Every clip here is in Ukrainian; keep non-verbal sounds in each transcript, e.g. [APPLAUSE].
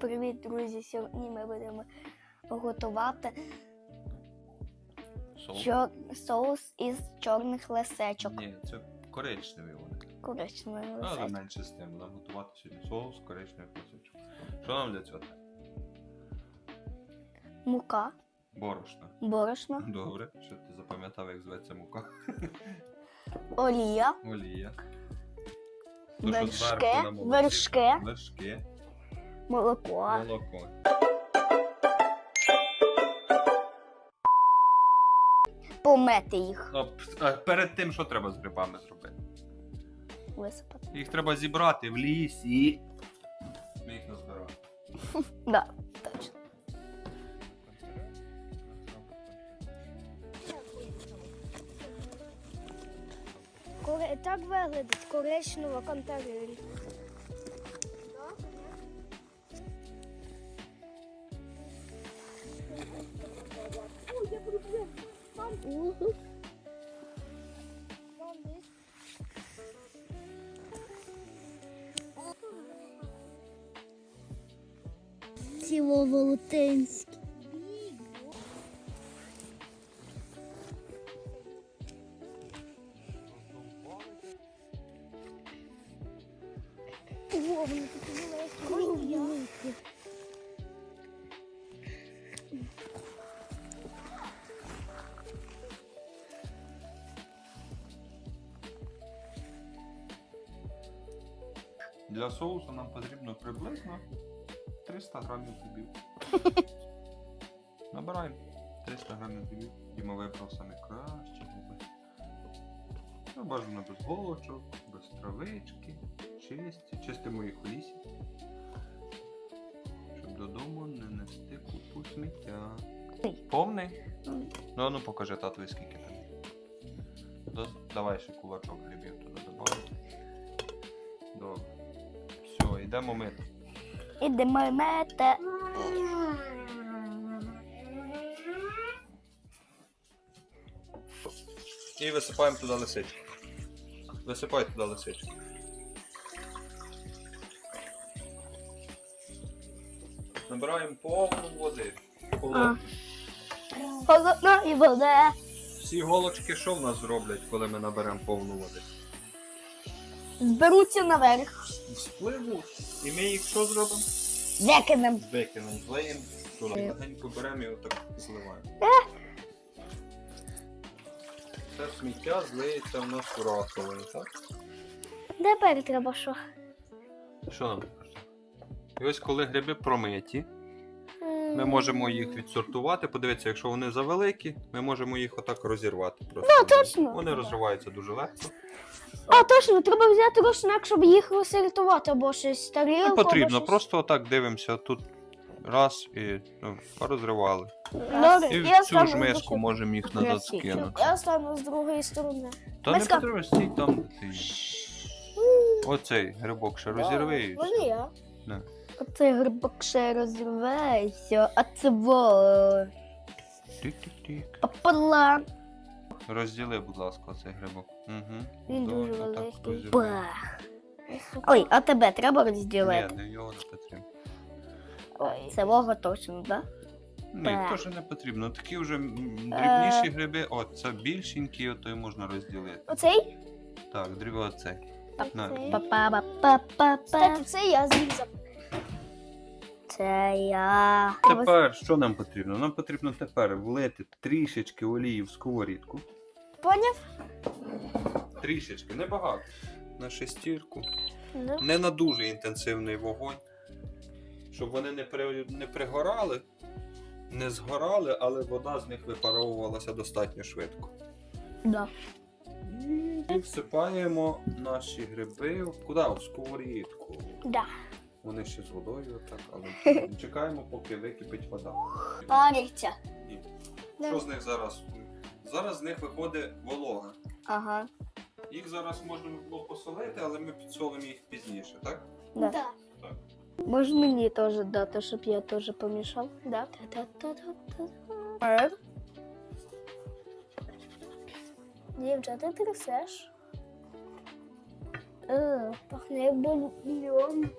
Привіт, друзі! Сьогодні ми будемо готувати Соус? чор... соус із чорних лисечок. Ні, це коричневий вони. Коричневий Ну, але менше з тим. Будемо готувати сьогодні соус коричневий кусочок. Що нам для цього? Мука, Борошно. борошно, Добре, що ти запам'ятав, як зветься мука. [LAUGHS] олія, Олія. Вершки, вершки, Вершки, молоко. молоко. Помити їх. А, а перед тим, що треба з грибами зробити? Висипати. Їх треба зібрати в лісі. Ми їх назбирали. [LAUGHS] Да, точно. Так виглядить коричнева контарель. Ціловолотинський. О, вони такі великі. Для соусу нам потрібно приблизно 300 грамів грибів. Набираємо 300 грамів грибів. Діма вибрав саме кращі гриби. Ну, бажано без голочок, без травички, чисті. Чистимо їх у лісі. Щоб додому не нести купу сміття. Повний? Ну, а ну покажи татові скільки там. Давай ще кулачок грибів туди додамо. Добре. Йдемо мити. Ідемо мити. І висипаємо туди лисичку. Висипай туди лисичку. Набираємо повну води. Холодно і вода. Всі голочки що в нас зроблять, коли ми наберемо повну води? Зберуться наверх. Спливуть. І ми їх що зробимо? Викинемо. Викинемо, злиємо. Туди. Легенько беремо і отак зливаємо. Це сміття злиється в нас у раковину, так? Тепер треба що? Що нам? І ось коли гриби промиті, ми можемо їх відсортувати. Подивіться, якщо вони завеликі, ми можемо їх отак розірвати. Просто. Ну, точно. Вони розриваються дуже легко. А, точно, треба взяти рушник, щоб їх розсортувати, або щось тарілку. Не потрібно, щось. просто отак дивимося тут. Раз і ну, розривали. Добре, І в цю стану ж миску другої- можемо їх назад скинути. Я стану з другої сторони. Та не Миска. потрібно стій там, де ти є. Оцей грибок ще розірви і все. Вони я. Оцей грибок ще розривається, а це во. Тик-тик-тик. Розділи, будь ласка, цей грибок. Угу. Він дуже Отак великий. розірви. Бах. Ой, а тебе треба розділити? Ні, не його не потрібно. Ой, це вого точно, так? Ні, Бе. теж не потрібно. Такі вже м, дрібніші гриби, о, це більшенькі, то й можна розділити. Оцей? Так, дріб оцей. На. Оцей. Па-па-па-па-па. Кстати, це я зрізав. Це я. Тепер що нам потрібно? Нам потрібно тепер влити трішечки олії в сковорідку. Поняв? Трішечки, небагато. На шестірку. Да. Не на дуже інтенсивний вогонь. Щоб вони не, при, не пригорали, не згорали, але вода з них випаровувалася достатньо швидко. Да. І всипаємо наші гриби куди? В сковорідку. Да. Вони ще з водою, так, але [LAUGHS] чекаємо, поки википить вода. Париться. І Що з них зараз? Зараз з них виходить волога. Ага. Їх зараз можна було посолити, але ми підсолимо їх пізніше, так? Да. Да. Може мені теж дати, щоб я теж помішав? Да. Та-та-та-та-та. Дівча, ти трясеш? Е, пахне як бульйон.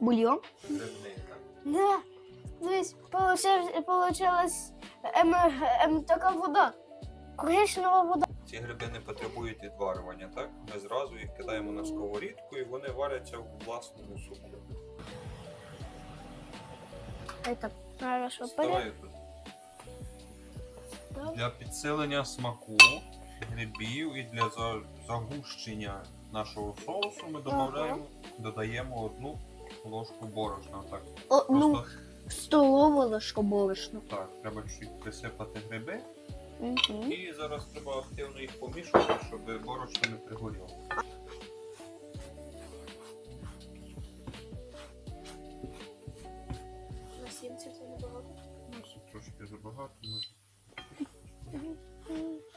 Бульйон? Грибний, так? получилась, ем, ем, така вода. Коричнева вода. Ці гриби не потребують відварювання, так? Ми зразу їх кидаємо на сковорідку і вони варяться в власному суку. Это хорошо. Ставай тут. Для підсилення смаку грибів і для загущення нашого соусу ми додаємо, додаємо одну ложку борошна. Так, Одну просто столову ложку борошна. так, треба чуть присипати гриби. Угу. І зараз треба активно їх помішувати, щоб борошно не пригоріло. На сімці це небагато. Трошки забагато може.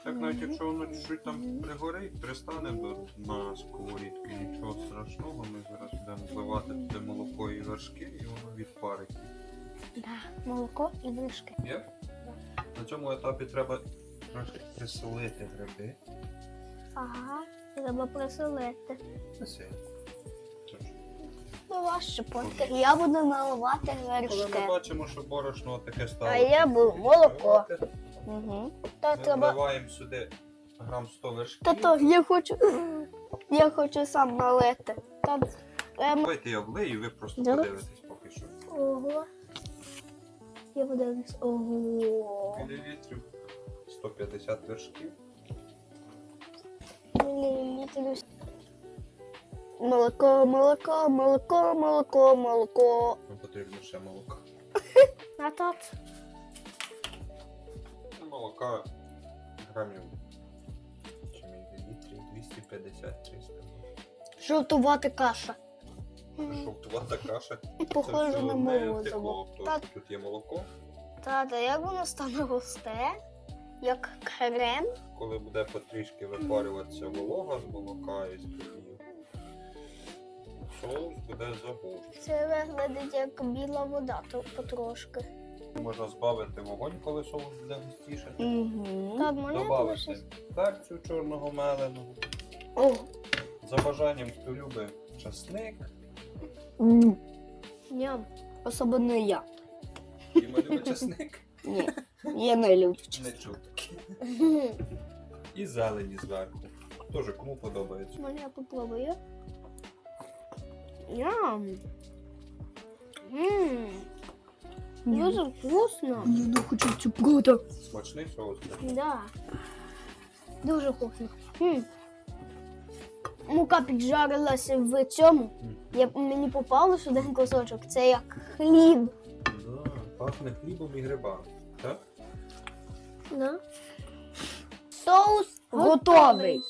Так навіть якщо воно чуть там пригорить, пристане до на сковорідку, нічого страшного, ми зараз будемо вливати туди молоко і вершки, і воно відпарить. Да. Молоко і вишки. Є? На цьому етапі треба трошки присолити гриби. Ага, треба присолити. Ну, важче потім. Я буду наливати Коли ми вершки. бачимо, що борошно таке стало. А я був молоко. відпливати, Угу. Та Ми треба. вливаємо сюди грам 100 вершків. Та то я хочу. Я хочу сам налити. Та ем, Давайте я влию, і ви просто Добре. подивитесь поки що. Ого. Я подивлюсь. Ого. Мілілітрів 150 вершків. Мілілітрів. Молоко, молоко, молоко, молоко, молоко. Нам потрібно ще молока. [LAUGHS] А Молока грамів. Чи мілілітрів 250-300. Жовтувата каша. Жовтувата каша. Похоже на тепло, Та- Тут є молоко. Тата, як воно стане густе? Як крем? Коли буде потрішки випарюватися волога з молока і з кремів, соус буде загущений. Це виглядить як біла вода, то потрошки. Можна збавити вогонь, коли соус буде густіше. Угу. Так, мене Добавити щось. перцю чорного меленого. О, За бажанням, хто любить часник, ням. Особливо я. Діма любить часник, [LAUGHS] Ні, я не люблю не чув таке. [LAUGHS] І зелені зверху. Теж кому подобається. Можна я попробую? Ням. Ммм. Дуже вкусно. Я хочу цю правда. Смачний соус. да? Да. Дуже вкусно. М. Мука піджарилася в цьому. Я, мені попалось один кусочок. Це як хліб. Да, пахне хлібом і грибами. Так? Да. Соус готовий.